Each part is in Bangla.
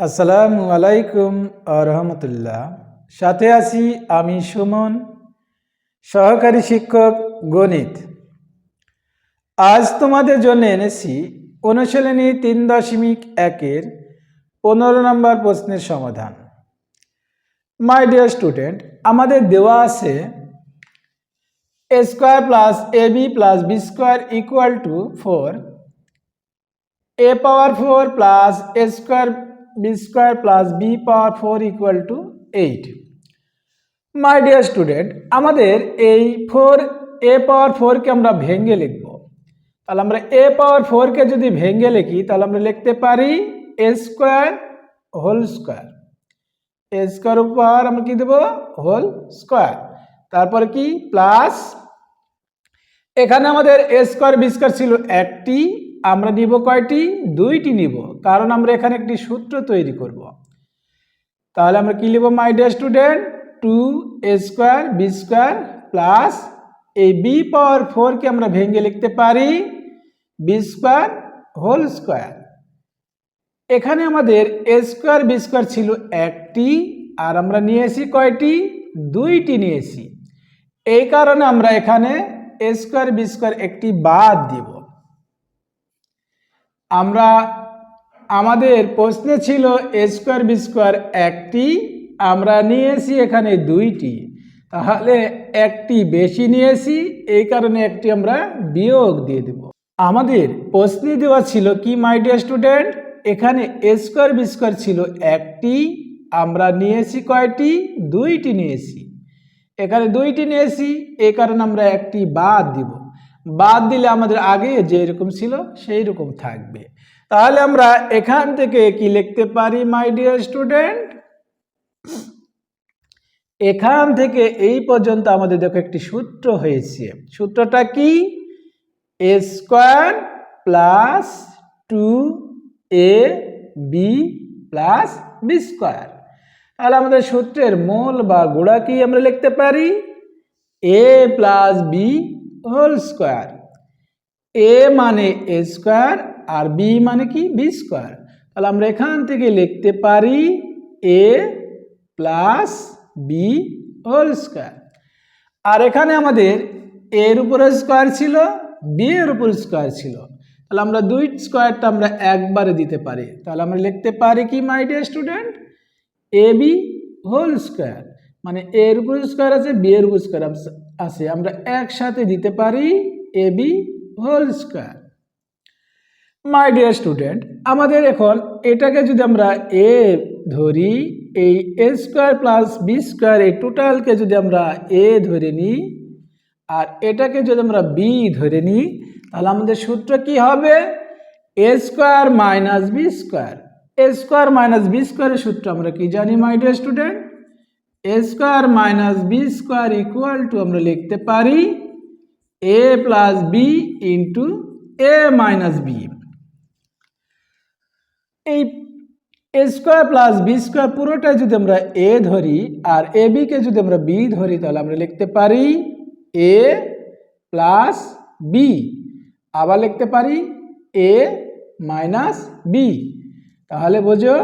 আসসালামু আলাইকুম রহমতুল্লাহ। সাথে আছি আমি সুমন, সহকারী শিক্ষক গণিত। আজ তোমাদের জন্য এনেছি অনুশীলনী তিন দশমিক একের পনেরো নম্বর প্রশ্নের সমাধান। মাই ডিয়ার স্টুডেন্ট আমাদের দেওয়া আছে A square plus A B plus B square equal to four A power four plus A square B square plus B power four equal to eight my dear student আমাদের এই ফোর এ পাওয়ার ফোরকে আমরা ভেঙে লিখব। তাহলে আমরা এ পাওয়ার ফোরকে যদি ভেঙে লিখি, তাহলে আমরা লিখতে পারি A square whole square A square উপর আমরা কি দেবো? হোল স্কোয়ার তারপরে কি? প্লাস এখানে আমাদের এ স্কোয়ার বি স্কোয়ার ছিল একটি। আমরা নিব কয়টি? দুইটি নিব। কারণ আমরা এখানে একটি সূত্র তৈরি করব। তাহলে আমরা কি লিখব my dear student two A square B square plus এই বি পাওয়ার ফোরকে আমরা ভেঙে লিখতে পারি বি স্কোয়ার হোল স্কোয়ার এখানে আমাদের এ স্কোয়ার বি স্কোয়ার ছিল একটি, আর আমরা নিয়েছি কয়টি? দুইটি নিয়েছি। এই কারণে আমরা এখানে এ স্কোয়ার বি স্কোয়ার একটি বাদ দিব। আমরা, আমাদের প্রশ্নে ছিল এ স্কোয়ার বি স্কোয়ার একটি, আমরা নিয়েছি এখানে দুইটি। তাহলে একটি বেশি নিয়েছি, এই কারণে একটি আমরা বিয়োগ দিয়ে দেব। আমাদের প্রশ্নে দেওয়া ছিল কি মাই ডিয়ার স্টুডেন্ট এখানে এ স্কোয়ার বি স্কোয়ার ছিল একটি, আমরা নিয়েছি কয়টি? দুইটি নিয়েছি। এখানে দুইটি নিয়েছি, এই কারণে আমরা একটি বাদ দিব। বাদ দিলে আমাদের আগে যে রকম ছিল সেই রকম থাকবে। তাহলে আমরা এখান থেকে কি লিখতে পারি মাই ডিয়ার স্টুডেন্ট এখান থেকে এই পর্যন্ত আমাদের দেখো একটি সূত্র হয়েছে। সূত্রটা কি? A square plus two A B plus B square তাহলে আমাদের সূত্রের মূল বা গোড়া কি আমরা লিখতে পারি? A plus B whole square. A মানে এ স্কোয়ার আর বি মানে কি? B square. তাহলে আমরা এখান থেকে লিখতে পারি A plus B whole square. আর এখানে আমাদের এর উপরে স্কোয়ার ছিল, বি এর উপর স্কোয়ার ছিল। তাহলে আমরা দুই স্কোয়ারটা আমরা একবারে দিতে পারি। তাহলে আমরা লিখতে পারি কি my dear student A B whole square. মানে এর উপর স্কোয়ার আছে, বি এর উপর স্কোয়ার আছে। আমরা একসাথে দিতে পারি A, B whole square my dear student আমাদের এখন এটাকে যদি আমরা এ ধরি, এই A square plus B square এই টোটালকে যদি আমরা এ ধরে নিই, আর এটাকে যদি আমরা বি ধরে নিই, তাহলে আমাদের সূত্র কি হবে? A square minus B square A square minus B স্কোয়ারের সূত্র আমরা কি জানি my dear student A square minus B square equal to আমরা লিখতে পারি A plus B into A minus B এই A square plus B square পুরোটাই যদি আমরা এ ধরি আর এ বিকে যদি আমরা বি ধরি, তাহলে আমরা লিখতে পারি এ প্লাস বি আবার লিখতে পারি এ মাইনাস বি তাহলে বোঝো,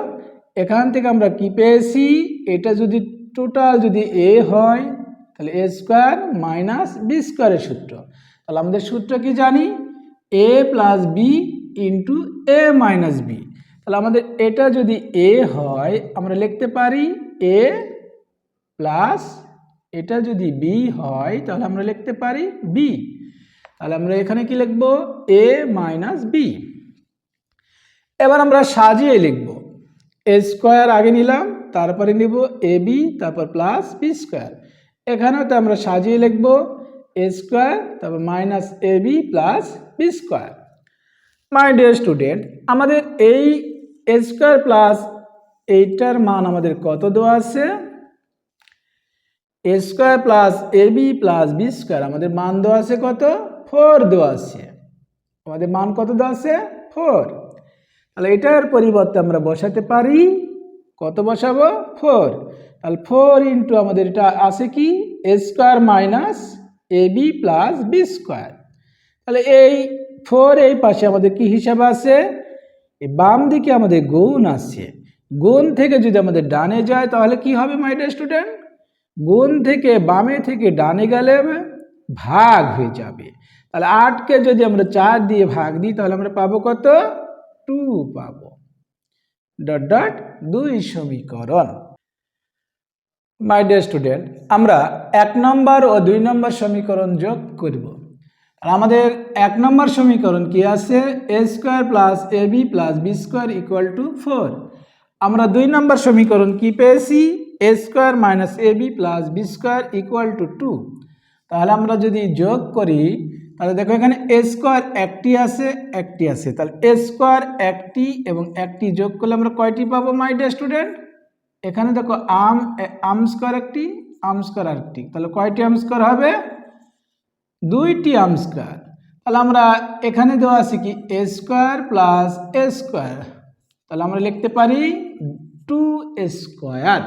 এখান থেকে আমরা কি পেয়েছি? এটা যদি টোটাল যদি এ হয়, তাহলে এ স্কোয়ার মাইনাস বি স্কোয়ারের সূত্র। তাহলে আমাদের সূত্র কি জানি? A plus B into A minus B. তাহলে আমাদের এটা যদি এ হয়, আমরা লিখতে পারি এ প্লাস এটা যদি বি হয়, তাহলে আমরা লিখতে পারি বি। তাহলে আমরা এখানে কি লিখব? A minus B. এবার আমরা সাজিয়ে লিখব। এ স্কোয়ার আগে নিলাম তারপরে নিব এ বি, তারপর প্লাস বি স্কোয়ার। এখানেও তো আমরা সাজিয়ে লিখব এ স্কোয়ার, তারপর minus A B plus B square. My dear student আমাদের এই এ স্কোয়ার প্লাস এইটার মান আমাদের কত দেওয়া আছে? A square plus A B plus B square, আমাদের মান দেওয়া আছে কত? ফোর দেওয়া আছে। আমাদের মান কত দেওয়া আছে? ফোর। তাহলে এটার পরিবর্তে আমরা বসাতে পারি কত বসাবো? ফোর। তাহলে ফোর ইন্টু আমাদের এটা আছে কি? A square minus A B plus B square. তাহলে এই ফোর এই পাশে আমাদের কি হিসাব আছে? বাম দিকে আমাদের গুণ আছে। গুণ থেকে যদি আমাদের ডানে যায়, তাহলে কি হবে মাই স্টুডেন্ট গুণ থেকে বামে থেকে ডানে গেলে ভাগ হয়ে যাবে। তাহলে আটকে যদি আমরা চার দিয়ে ভাগ দিই, তাহলে আমরা পাবো কত? টু পাবো। ডট ডট দুই সমীকরণ। মাই ডিয়ার স্টুডেন্ট আমরা এক নম্বর ও দুই নম্বর সমীকরণ যোগ করব। আমাদের এক নম্বর সমীকরণ কি আছে? A square plus A B plus B square equal to four আমরা দুই নম্বর সমীকরণ কি পেয়েছি? A square minus A B plus B square equal to two তাহলে আমরা যদি যোগ করি তাহলে দেখো এখানে এ স্কোয়ার একটি আছে একটি আছে। তাহলে এ স্কোয়ার একটি এবং একটি যোগ করলে আমরা কয়টি পাবো মাই ডিয়ার স্টুডেন্ট এখানে দেখো আম আম স্কোয়ার একটি আম স্কোয়ার আরেকটি। তাহলে কয়টি আম স্কোয়ার হবে? দুইটি আম স্কোয়ার তাহলে আমরা এখানে দেওয়া আছে কি A square plus A square তাহলে আমরা লিখতে পারি টু স্কোয়ার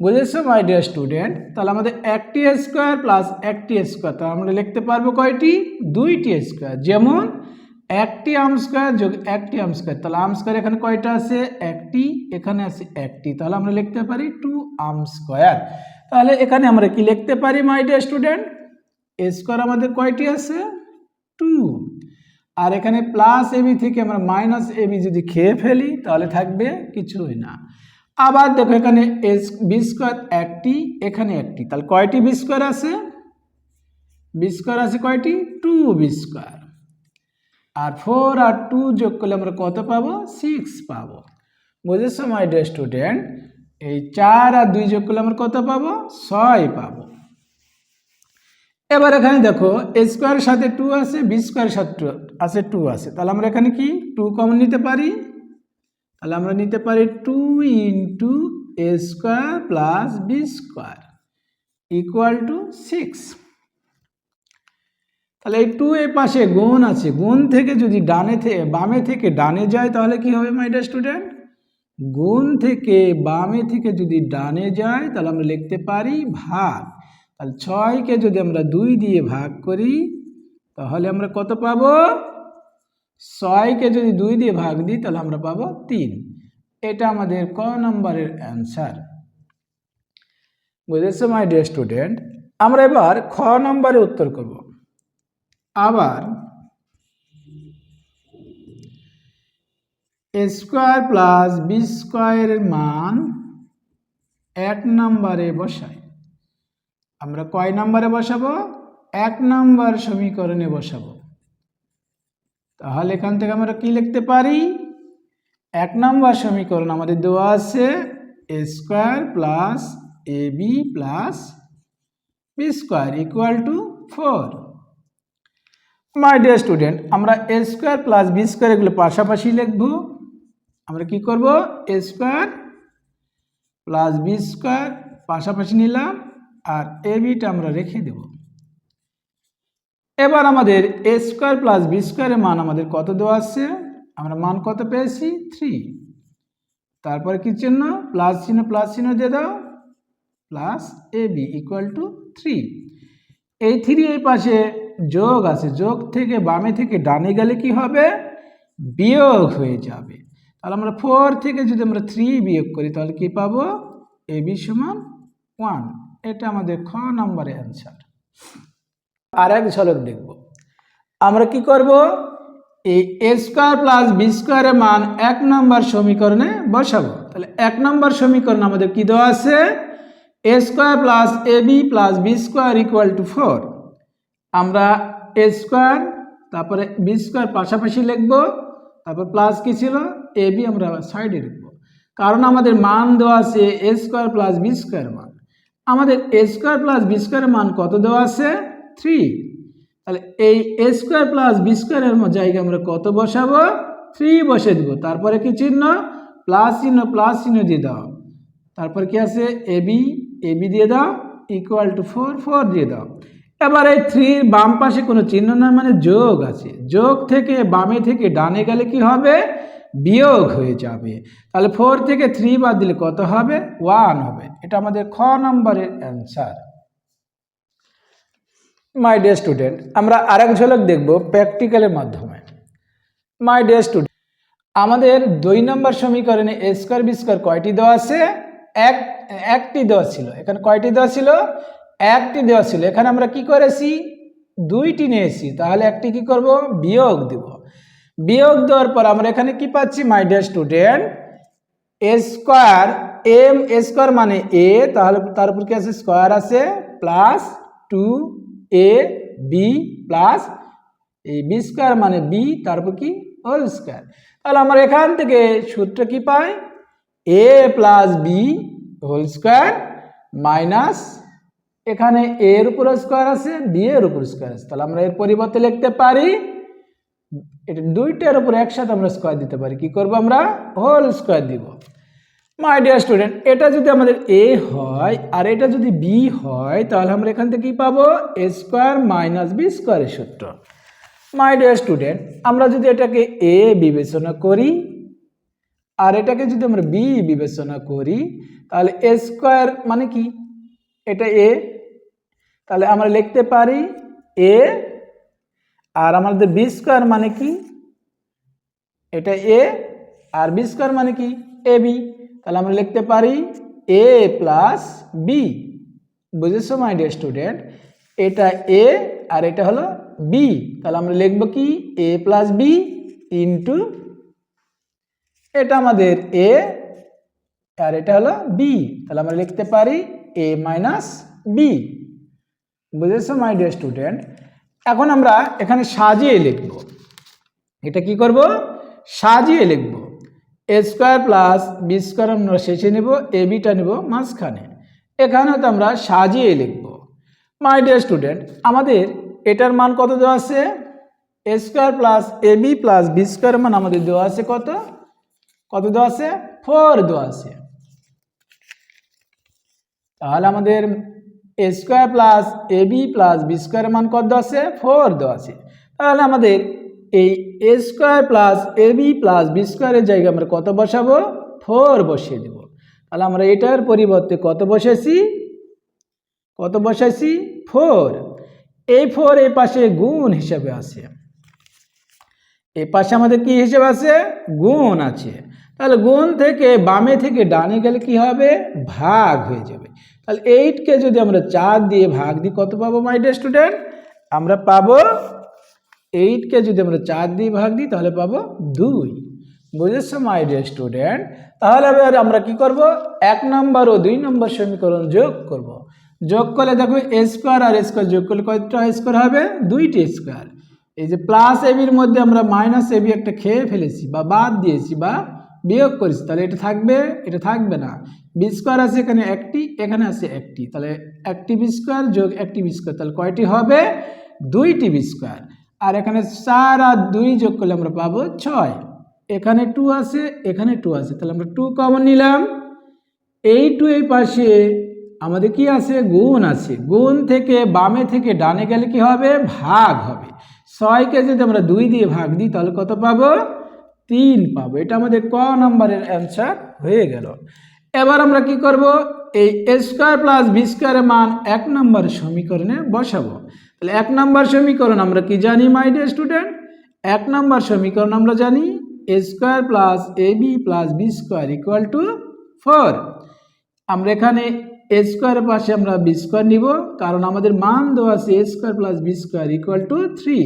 বুঝেছ মাই ডিয়ার স্টুডেন্ট তাহলে আমাদের একটি স্কোয়ার প্লাস একটি স্কোয়ার তাহলে আমরা লিখতে পারব কয়টি? দুইটি স্কোয়ার যেমন, একটি আম স্কোয়ার যোগ একটি আম স্কোয়ার তাহলে আম স্কোয়ার এখানে কয়টা আছে? একটি। এখানে আছে একটি। তাহলে আমরা লিখতে পারি টু আম স্কোয়ার তাহলে এখানে আমরা কি লিখতে পারি মাই ডিয়ার স্টুডেন্ট স্কোয়ার আমাদের কয়টি আছে? টু আর এখানে প্লাস এবি থেকে আমরা মাইনাস এবি যদি খেয়ে ফেলি, তাহলে থাকবে কিছুই না। আবার দেখো এখানে এস বি স্কোয়ার একটি, এখানে একটি। তাহলে কয়টি বি স্কোয়ার আছে? বি স্কোয়ার আছে কয়টি? Two B square. আর ফোর আর টু যোগ করলে আমরা কত পাবো? সিক্স পাবো। বুঝেছ মাই ডিয়ার স্টুডেন্ট এই চার আর দুই যোগ করলে আমরা কত পাবো? ছয় পাবো। এবার এখানে দেখো, এ স্কোয়ারের সাথে টু আছে, বি স্কোয়ারের সাথে আছে টু আছে। তাহলে আমরা এখানে কি? টু কমন নিতে পারি? তাহলে আমরা নিতে পারি two into A square plus B square equal to six তাহলে এই টু এর পাশে গুণ আছে। গুণ থেকে যদি ডানে থেকে বামে থেকে ডানে যায় তাহলে কি হবে মাই ডিয়ার স্টুডেন্ট গুণ থেকে বামে থেকে যদি ডানে যায় তাহলে আমরা লিখতে পারি ভাগ। তাহলে ছয়কে যদি আমরা দুই দিয়ে ভাগ করি, তাহলে আমরা কত পাবো? ছয়কে যদি দুই দিয়ে ভাগ দিই, তাহলে আমরা পাবো তিন। এটা আমাদের ক নম্বরের অ্যান্সার। বুঝেছ, মাই ডিয়ার স্টুডেন্ট? আমরা এবার খ নম্বরে উত্তর করব। আবার স্কোয়ার প্লাস বি স্কোয়ারের মান এক নম্বরে বসাই। আমরা কয় নম্বরে বসাবো? এক নম্বর সমীকরণে বসাবো। তাহলে এখান থেকে আমরা কি লিখতে পারি? এক নম্বর সমীকরণ, আমাদের দেওয়া আছে A square plus A B plus B square equal to four my dear student আমরা A square plus B square এগুলো পাশাপাশি লিখব। আমরা কি করব? A square plus B square পাশাপাশি নিলাম আর এ বিটা আমরা রেখে দেব। এবার আমাদের এ স্কোয়ার প্লাস বি স্কোয়ারের মান আমাদের কত দেওয়া আছে? আমরা মান কত পেয়েছি? থ্রি তারপরে কি চিহ্ন? প্লাস চিহ্ন প্লাস চিহ্ন দিয়ে দাও। Plus A B equal to three এই থ্রি এই পাশে যোগ আছে। যোগ থেকে বামে থেকে ডানে গেলে কি হবে? বিয়োগ হয়ে যাবে। তাহলে আমরা ফোর থেকে যদি আমরা থ্রি বিয়োগ করি, তাহলে কি পাবো? এ বি সমান ওয়ান এটা আমাদের খ নম্বরের অ্যান্সার আর এক ঝলক দেখব। আমরা কি করব? এই এ স্কোয়ার প্লাস বি স্কোয়ারের মান এক নম্বর সমীকরণে বসাবো। তাহলে এক নম্বর সমীকরণ আমাদের কি দেওয়া আছে? A square plus A B plus B square equal to four আমরা এ স্কোয়ার তারপরে বি স্কোয়ার পাশাপাশি লিখব। তারপর প্লাস কি ছিল? এ বি আমরা সাইডে লিখব। কারণ আমাদের মান দেওয়া আছে A square plus B square মান। আমাদের এ স্কোয়ার প্লাস বি স্কোয়ারের মান কত দেওয়া আছে? থ্রি তাহলে এই এ স্কোয়ার প্লাস বি স্কোয়ারের জায়গায় আমরা কত বসাবো? থ্রি বসে দেবো। তারপরে কি চিহ্ন? প্লাস চিহ্ন প্লাস চিহ্ন দিয়ে দাও। তারপর কি আছে? এ বি এ বি দিয়ে দাও। ইকুয়াল টু ফোর ফোর দিয়ে দাও। এবার এই থ্রির বাম পাশে কোনো চিহ্ন না মানে যোগ আছে। যোগ থেকে বামে থেকে ডানে গেলে কি হবে? বিয়োগ হয়ে যাবে। তাহলে ফোর থেকে থ্রি বাদ দিলে কত হবে? ওয়ান হবে। এটা আমাদের খ নম্বরের অ্যান্সার মাই ডিয়ার স্টুডেন্ট আমরা আরেক ঝলক দেখব প্র্যাকটিক্যালের মাধ্যমে। মাই ডিয়ার স্টুডেন্ট আমাদের দুই নম্বর সমীকরণে এ স্কোয়ার বি স্কোয়ার কয়টি দেওয়া আছে? এক, একটি দেওয়া ছিল। এখানে কয়টি দেওয়া ছিল? একটি দেওয়া ছিল। এখানে আমরা কি করেছি? দুইটি নিয়েছি। তাহলে একটি কি করব? বিয়োগ দিব। বিয়োগ দেওয়ার পর আমরা এখানে কি পাচ্ছি? My dear student A square M A square মানে এ তাহলে তার উপর কি আছে? স্কোয়ার আছে plus two A B plus এই বি স্কোয়ার মানে বি তারপর কি? হোল স্কোয়ার তাহলে আমরা এখান থেকে সূত্র কি পাই? A plus B whole square minus এখানে এর উপর স্কোয়ার আছে বি এর উপর স্কোয়ার আছে। তাহলে আমরা এর পরিবর্তে লিখতে পারি, এটা দুইটার উপর একসাথে আমরা স্কোয়ার দিতে পারি। কি করব আমরা? হোল স্কোয়ার দিব। মাই ডিয়ার স্টুডেন্ট এটা যদি আমাদের এ হয় আর এটা যদি বি হয়, তাহলে আমরা এখান থেকে কি পাবো এ স্কোয়ার মাইনাস বি স্কোয়ারের সূত্র। মাই ডিয়ার স্টুডেন্ট আমরা যদি এটাকে এ বিবেচনা করি আর এটাকে যদি আমরা বি বিবেচনা করি, তাহলে এ স্কোয়ার মানে কি? এটা এ তাহলে আমরা লিখতে পারি এ আর আমাদের বি স্কোয়ার মানে কি? এটা এ আর বি স্কোয়ার মানে কি? এ বি তাহলে আমরা লিখতে পারি এ প্লাস বি বুঝেছ মাই ডিয়ার স্টুডেন্ট এটা এ আর এটা হলো বি তাহলে আমরা লিখব কি? এ প্লাস বি ইন্টু এটা আমাদের এ আর এটা হলো বি তাহলে আমরা লিখতে পারি এ মাইনাস বি বুঝেছ মাই ডিয়ার স্টুডেন্ট এখন আমরা এখানে সাজিয়ে লিখব। এটা কি করব? সাজিয়ে লিখব। A square plus B square আমরা শেষে নেব, এ বিটা নেব মাঝখানে। এখানে তো আমরা সাজিয়ে লিখব। মাই ডিয়ার স্টুডেন্ট আমাদের এটার মান কত দেওয়া আছে? A square plus A B plus B square মান আমাদের দেওয়া আছে কত? কত দেওয়া আছে? ফোর দেওয়া আছে। তাহলে আমাদের A square plus A B plus B স্কোয়ারের মান কত দেওয়া আছে? ফোর দেওয়া আছে। তাহলে আমাদের এই A square plus A B plus B স্কোয়ারের জায়গায় আমরা কত বসাবো? ফোর বসিয়ে দেব। তাহলে আমরা এটার পরিবর্তে কত বসেছি? কত বসাইছি? ফোর এই ফোর এই পাশে গুণ হিসাবে আছে। এ পাশে আমাদের কি হিসেবে আছে? গুণ আছে। তাহলে গুণ থেকে বামে থেকে ডানে গেলে কি হবে? ভাগ হয়ে যাবে। তাহলে এইটকে যদি আমরা চার দিয়ে ভাগ দিই, কত পাবো মাই ডিয়ার স্টুডেন্ট আমরা পাবো এইটকে যদি আমরা চার দিয়ে ভাগ দিই, তাহলে পাবো দুই। বুঝেছ মাই ডিয়ার স্টুডেন্ট তাহলে এবার আমরা কি করব? এক নম্বর ও দুই নম্বর সমীকরণ যোগ করব। যোগ করলে দেখো এ স্কোয়ার আর স্কোয়ার যোগ করলে কতটা স্কোয়ার হবে? দুইটি স্কোয়ার এই যে প্লাস এবির মধ্যে আমরা মাইনাস এবি একটা খেয়ে ফেলেছি, বা বাদ দিয়েছি, বা বিয়োগ করেছি, তাহলে এটা থাকবে? এটা থাকবে না। বি স্কোয়ার আছে এখানে একটি, এখানে আছে একটি। তাহলে একটি বি স্কোয়ার যোগ একটি বি স্কোয়ার তাহলে কয়টি হবে? দুইটি বি স্কোয়ার আর এখানে চার আর দুই যোগ করলে আমরা পাবো ছয়। এখানে টু আছে, এখানে টু আছে। তাহলে আমরা টু কমন নিলাম। এই টু এই পাশে আমাদের কি আছে? গুণ আছে। গুণ থেকে বামে থেকে ডানে গেলে কি হবে? ভাগ হবে। ছয়কে যদি আমরা দুই দিয়ে ভাগ দিই, তাহলে কত পাবো? তিন পাবো। এটা আমাদের ক নম্বরের অ্যান্সার হয়ে গেল। এবার আমরা কি করব? এই স্কোয়ার প্লাস বি স্কোয়ারের মান এক নম্বর সমীকরণে বসাবো। তাহলে এক নম্বর সমীকরণ আমরা কি জানি মাই ডিয়ার স্টুডেন্ট এক নম্বর সমীকরণ আমরা জানি A square plus A B plus B square equal to four আমরা এখানে এ স্কোয়ারের পাশে আমরা বি স্কোয়ার নিব, কারণ আমাদের মান দেওয়া আছে A square plus B square equal to three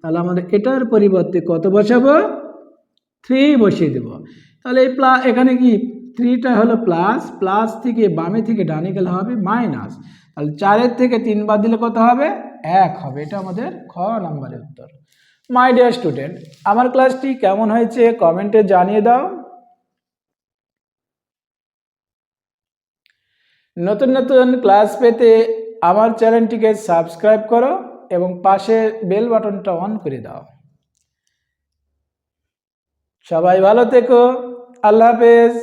তাহলে আমাদের এটার পরিবর্তে কত বসাবো? থ্রি বসিয়ে দেব। তাহলে এই প্লা এখানে কি? থ্রিটা হলো প্লাস প্লাস থেকে বামে থেকে ডানে গেলে হবে মাইনাস তাহলে চারের থেকে তিন বাদ দিলে কত হবে? এক হবে। এটা আমাদের খ নম্বরের উত্তর। মাই ডিয়ার স্টুডেন্ট আমার ক্লাসটি কেমন হয়েছে কমেন্টে জানিয়ে দাও। নতুন নতুন ক্লাস পেতে আমার চ্যানেলটিকে সাবস্ক্রাইব করো এবং পাশে বেল বাটনটা অন করে দাও। সবাই ভালো থেকো। আল্লাহ হাফেজ।